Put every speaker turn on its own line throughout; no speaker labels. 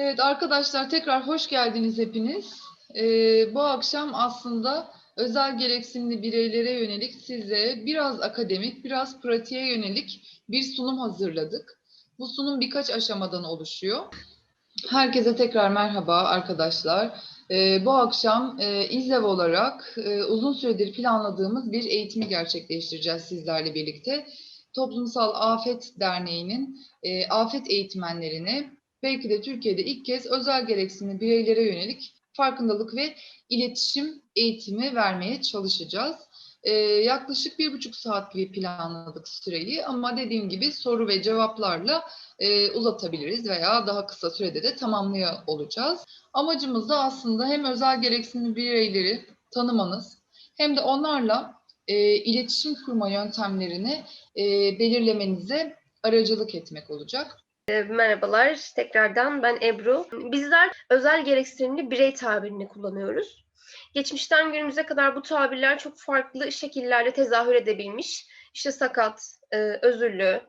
Evet arkadaşlar tekrar hoş geldiniz hepiniz. Ee, bu akşam aslında özel gereksinimli bireylere yönelik size biraz akademik, biraz pratiğe yönelik bir sunum hazırladık. Bu sunum birkaç aşamadan oluşuyor. Herkese tekrar merhaba arkadaşlar. Ee, bu akşam e, İZEV olarak e, uzun süredir planladığımız bir eğitimi gerçekleştireceğiz sizlerle birlikte. Toplumsal Afet Derneği'nin e, afet eğitmenlerini belki de Türkiye'de ilk kez özel gereksinimli bireylere yönelik farkındalık ve iletişim eğitimi vermeye çalışacağız. Ee, yaklaşık bir buçuk saat gibi planladık süreyi ama dediğim gibi soru ve cevaplarla e, uzatabiliriz veya daha kısa sürede de tamamlıyor olacağız. Amacımız da aslında hem özel gereksinimli bireyleri tanımanız hem de onlarla e, iletişim kurma yöntemlerini e, belirlemenize aracılık etmek olacak.
Merhabalar, tekrardan ben Ebru. Bizler özel gereksinimli birey tabirini kullanıyoruz. Geçmişten günümüze kadar bu tabirler çok farklı şekillerde tezahür edebilmiş. İşte sakat, e, özürlü,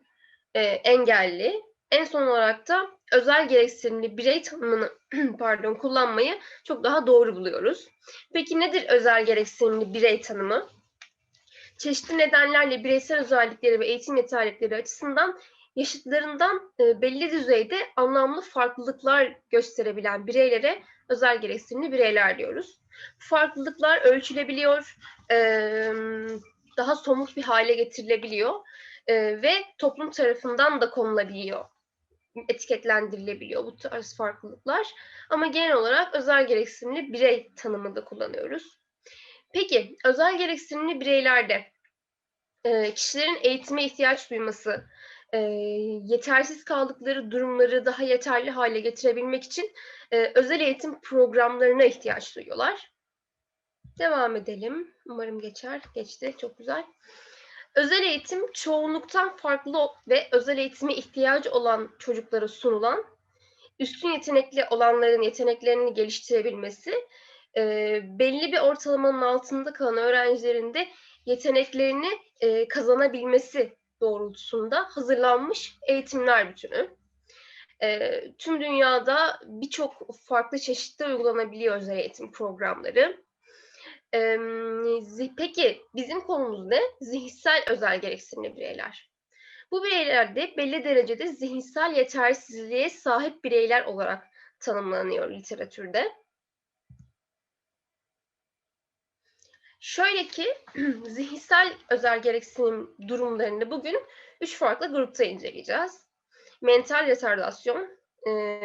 e, engelli. En son olarak da özel gereksinimli birey tanımını pardon kullanmayı çok daha doğru buluyoruz. Peki nedir özel gereksinimli birey tanımı? Çeşitli nedenlerle bireysel özellikleri ve eğitim yeterlilikleri açısından yaşıtlarından e, belli düzeyde anlamlı farklılıklar gösterebilen bireylere özel gereksinimli bireyler diyoruz. Farklılıklar ölçülebiliyor, e, daha somut bir hale getirilebiliyor e, ve toplum tarafından da konulabiliyor, etiketlendirilebiliyor bu tarz farklılıklar. Ama genel olarak özel gereksinimli birey tanımında kullanıyoruz. Peki, özel gereksinimli bireylerde kişilerin eğitime ihtiyaç duyması, e, yetersiz kaldıkları durumları daha yeterli hale getirebilmek için e, özel eğitim programlarına ihtiyaç duyuyorlar. Devam edelim. Umarım geçer. Geçti. Çok güzel. Özel eğitim çoğunluktan farklı ve özel eğitime ihtiyacı olan çocuklara sunulan, üstün yetenekli olanların yeteneklerini geliştirebilmesi, e, belli bir ortalamanın altında kalan öğrencilerin de yeteneklerini e, kazanabilmesi doğrultusunda hazırlanmış eğitimler bütünü. E, tüm dünyada birçok farklı çeşitte uygulanabiliyor özel eğitim programları. E, peki bizim konumuz ne? Zihinsel özel gereksinimli bireyler. Bu bireylerde belli derecede zihinsel yetersizliğe sahip bireyler olarak tanımlanıyor literatürde. Şöyle ki zihinsel özel gereksinim durumlarını bugün üç farklı grupta inceleyeceğiz. Mental retardasyon, e,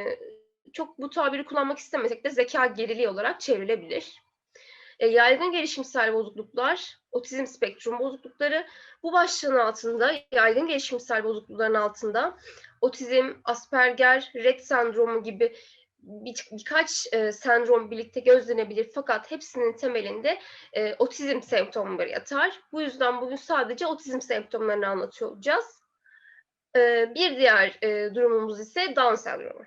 çok bu tabiri kullanmak istemesek de zeka geriliği olarak çevrilebilir. E, yaygın gelişimsel bozukluklar, otizm spektrum bozuklukları bu başlığın altında, yaygın gelişimsel bozuklukların altında otizm, Asperger, Rett sendromu gibi bir, birkaç e, sendrom birlikte gözlenebilir fakat hepsinin temelinde e, otizm semptomları yatar. Bu yüzden bugün sadece otizm semptomlarını anlatıyor olacağız. E, bir diğer e, durumumuz ise Down sendromu.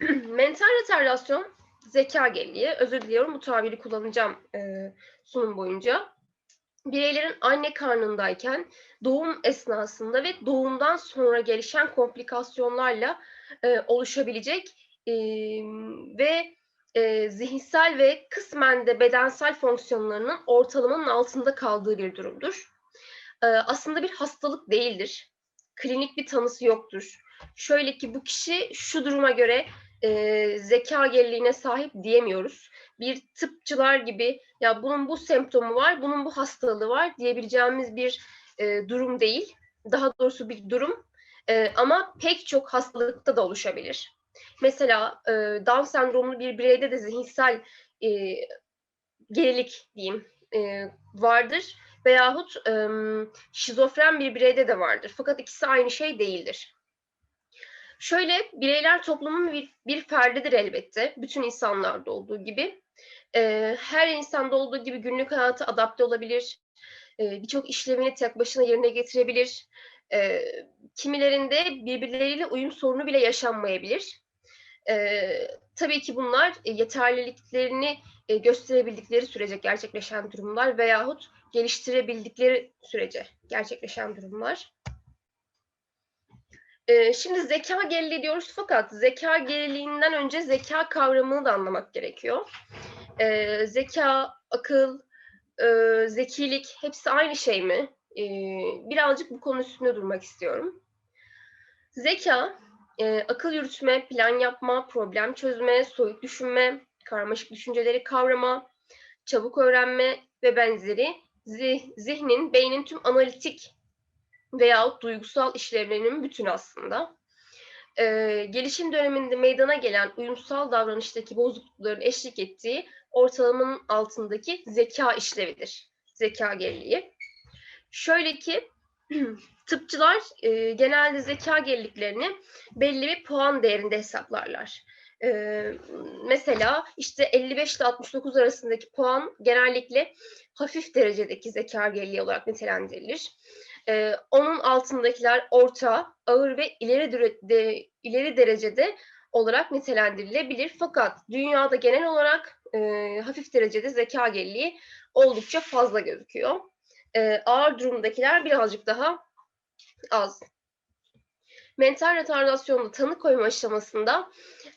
Mental retardasyon, zeka geriliği. Özür diliyorum bu tabiri kullanacağım e, sunum boyunca bireylerin anne karnındayken doğum esnasında ve doğumdan sonra gelişen komplikasyonlarla e, oluşabilecek e, ve e, zihinsel ve kısmen de bedensel fonksiyonlarının ortalamanın altında kaldığı bir durumdur. E, aslında bir hastalık değildir. Klinik bir tanısı yoktur. Şöyle ki bu kişi şu duruma göre e, zeka geriliğine sahip diyemiyoruz. Bir tıpçılar gibi ya bunun bu semptomu var, bunun bu hastalığı var diyebileceğimiz bir e, durum değil. Daha doğrusu bir durum e, ama pek çok hastalıkta da oluşabilir. Mesela e, Down sendromlu bir bireyde de zihinsel e, gerilik diyeyim e, vardır veyahut e, şizofren bir bireyde de vardır. Fakat ikisi aynı şey değildir. Şöyle bireyler toplumun bir, bir ferdidir elbette. Bütün insanlarda olduğu gibi. Ee, her insanda olduğu gibi günlük hayata adapte olabilir. Ee, Birçok işlemini tek başına yerine getirebilir. Ee, kimilerinde birbirleriyle uyum sorunu bile yaşanmayabilir. Ee, tabii ki bunlar yeterliliklerini e, gösterebildikleri sürece gerçekleşen durumlar veyahut geliştirebildikleri sürece gerçekleşen durumlar. Ee, şimdi zeka geriliği diyoruz fakat zeka geriliğinden önce zeka kavramını da anlamak gerekiyor. Ee, zeka, akıl, e, zekilik hepsi aynı şey mi? Ee, birazcık bu konu üstünde durmak istiyorum. Zeka, e, akıl yürütme, plan yapma, problem çözme, soyut düşünme, karmaşık düşünceleri kavrama, çabuk öğrenme ve benzeri zih- zihnin, beynin tüm analitik veyahut duygusal işlevlerinin bütünü aslında. Ee, gelişim döneminde meydana gelen uyumsal davranıştaki bozuklukların eşlik ettiği ortalamanın altındaki zeka işlevidir. Zeka geriliği. Şöyle ki tıpçılar e, genelde zeka geriliklerini belli bir puan değerinde hesaplarlar. Ee, mesela işte 55 ile 69 arasındaki puan genellikle hafif derecedeki zeka geriliği olarak nitelendirilir. Ee, onun altındakiler orta, ağır ve ileri düre- de, ileri derecede olarak nitelendirilebilir. Fakat dünyada genel olarak e, hafif derecede zeka geriliği oldukça fazla gözüküyor. Ee, ağır durumdakiler birazcık daha az. Mental retardasyonda tanı koyma aşamasında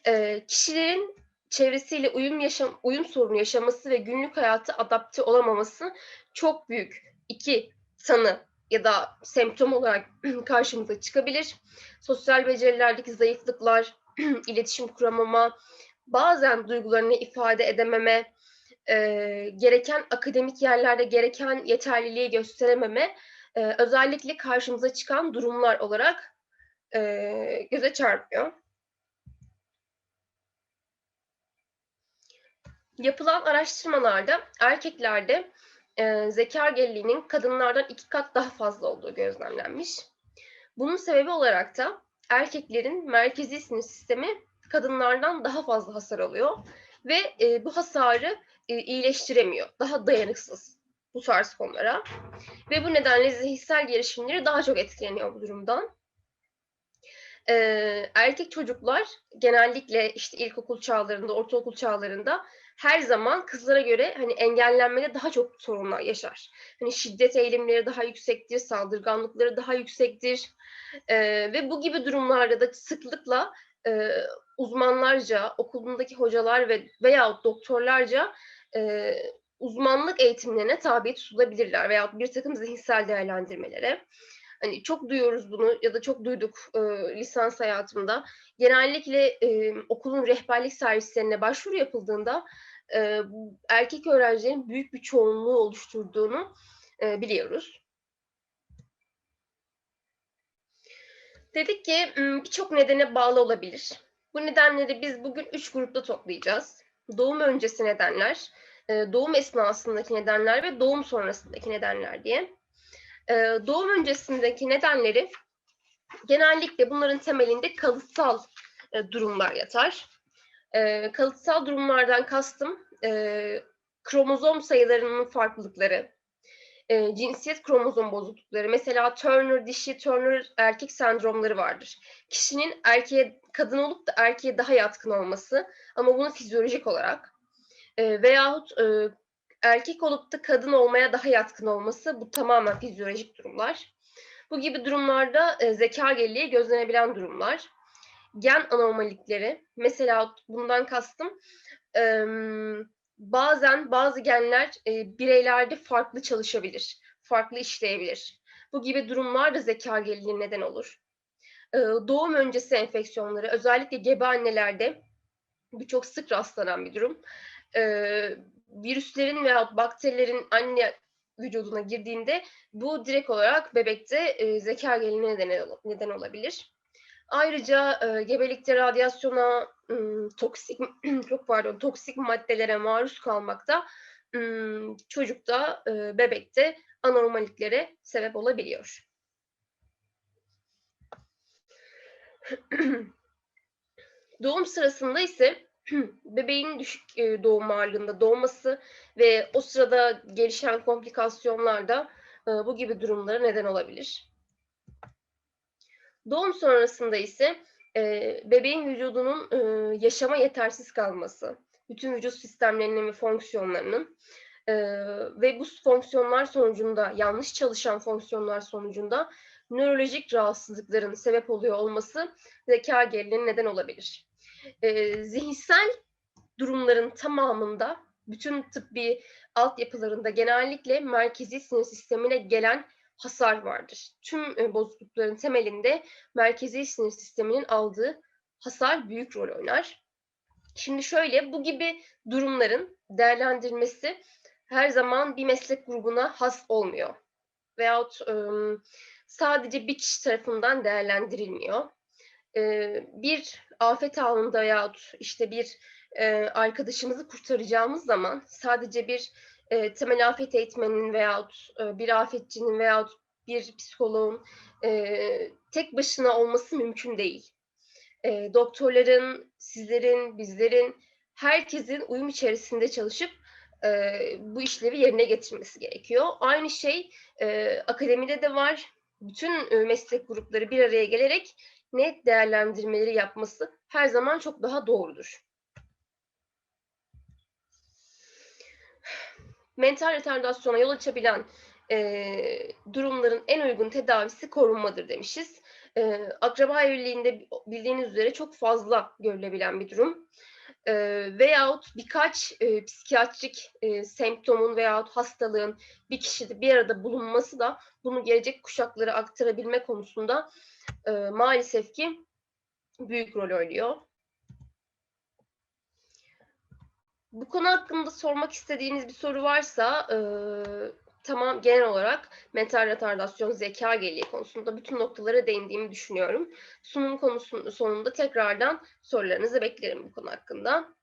e, kişilerin çevresiyle uyum yaşam uyum sorunu yaşaması ve günlük hayatı adapte olamaması çok büyük iki tanı ya da semptom olarak karşımıza çıkabilir. Sosyal becerilerdeki zayıflıklar, iletişim kuramama, bazen duygularını ifade edememe, e, gereken akademik yerlerde gereken yeterliliği gösterememe e, özellikle karşımıza çıkan durumlar olarak e, göze çarpıyor. Yapılan araştırmalarda erkeklerde e, zeka geriliğinin kadınlardan iki kat daha fazla olduğu gözlemlenmiş. Bunun sebebi olarak da erkeklerin merkezi sinir sistemi kadınlardan daha fazla hasar alıyor ve e, bu hasarı e, iyileştiremiyor. Daha dayanıksız bu tarz konulara ve bu nedenle zihinsel gelişimleri daha çok etkileniyor bu durumdan. Ee, erkek çocuklar genellikle işte ilkokul çağlarında, ortaokul çağlarında her zaman kızlara göre hani engellenmede daha çok sorunlar yaşar. Hani şiddet eğilimleri daha yüksektir, saldırganlıkları daha yüksektir Ee, ve bu gibi durumlarda da sıklıkla e, uzmanlarca, okulundaki hocalar ve veya doktorlarca e, uzmanlık eğitimlerine tabi tutulabilirler veya bir takım zihinsel değerlendirmelere. Hani çok duyuyoruz bunu ya da çok duyduk e, lisans hayatımda. Genellikle e, okulun rehberlik servislerine başvuru yapıldığında e, erkek öğrencilerin büyük bir çoğunluğu oluşturduğunu e, biliyoruz. Dedik ki m, birçok nedene bağlı olabilir. Bu nedenleri biz bugün üç grupta toplayacağız. Doğum öncesi nedenler, doğum esnasındaki nedenler ve doğum sonrasındaki nedenler diye. E, doğum öncesindeki nedenleri genellikle bunların temelinde kalıtsal e, durumlar yatar. E, kalıtsal durumlardan kastım e, kromozom sayılarının farklılıkları, e, cinsiyet kromozom bozuklukları. Mesela Turner dişi, Turner erkek sendromları vardır. Kişinin erkeğe kadın olup da erkeğe daha yatkın olması ama bunu fizyolojik olarak e, veyahut erkek olup da kadın olmaya daha yatkın olması bu tamamen fizyolojik durumlar. Bu gibi durumlarda e, zeka geriliği gözlenebilen durumlar. Gen anormallikleri, mesela bundan kastım e, bazen bazı genler e, bireylerde farklı çalışabilir, farklı işleyebilir. Bu gibi durumlar da zeka geriliği neden olur. E, doğum öncesi enfeksiyonları, özellikle gebe annelerde bu çok sık rastlanan bir durum. E, virüslerin veya bakterilerin anne vücuduna girdiğinde bu direkt olarak bebekte e, zeka geriliğine neden, neden olabilir. Ayrıca e, gebelikte radyasyona, ım, toksik çok pardon toksik maddelere maruz kalmak da ım, çocukta, e, bebekte anormalliklere sebep olabiliyor. Doğum sırasında ise bebeğin düşük e, doğum ağırlığında doğması ve o sırada gelişen komplikasyonlar da e, bu gibi durumlara neden olabilir. Doğum sonrasında ise e, bebeğin vücudunun yaşama yetersiz kalması, bütün vücut sistemlerinin ve fonksiyonlarının ve bu fonksiyonlar sonucunda yanlış çalışan fonksiyonlar sonucunda nörolojik rahatsızlıkların sebep oluyor olması zeka geriliğine neden olabilir. Ee, zihinsel durumların tamamında bütün tıbbi altyapılarında genellikle merkezi sinir sistemine gelen hasar vardır. Tüm e, bozuklukların temelinde merkezi sinir sisteminin aldığı hasar büyük rol oynar. Şimdi şöyle bu gibi durumların değerlendirilmesi her zaman bir meslek grubuna has olmuyor. Veyahut ım, sadece bir kişi tarafından değerlendirilmiyor. Bir afet anında veyahut işte bir arkadaşımızı kurtaracağımız zaman sadece bir temel afet eğitmeninin veyahut bir afetçinin veyahut bir psikoloğun tek başına olması mümkün değil. Doktorların, sizlerin, bizlerin, herkesin uyum içerisinde çalışıp bu işlevi yerine getirmesi gerekiyor. Aynı şey akademide de var. Bütün meslek grupları bir araya gelerek net değerlendirmeleri yapması her zaman çok daha doğrudur. Mental retardasyona yol açabilen e, durumların en uygun tedavisi korunmadır demişiz. E, akraba evliliğinde bildiğiniz üzere çok fazla görülebilen bir durum. E, veyahut birkaç e, psikiyatrik e, semptomun veyahut hastalığın bir kişide bir arada bulunması da bunu gelecek kuşaklara aktarabilme konusunda e, maalesef ki büyük rol oynuyor. Bu konu hakkında sormak istediğiniz bir soru varsa e, tamam genel olarak mental retardasyon, zeka geriliği konusunda bütün noktalara değindiğimi düşünüyorum. Sunum konusunun sonunda tekrardan sorularınızı beklerim bu konu hakkında.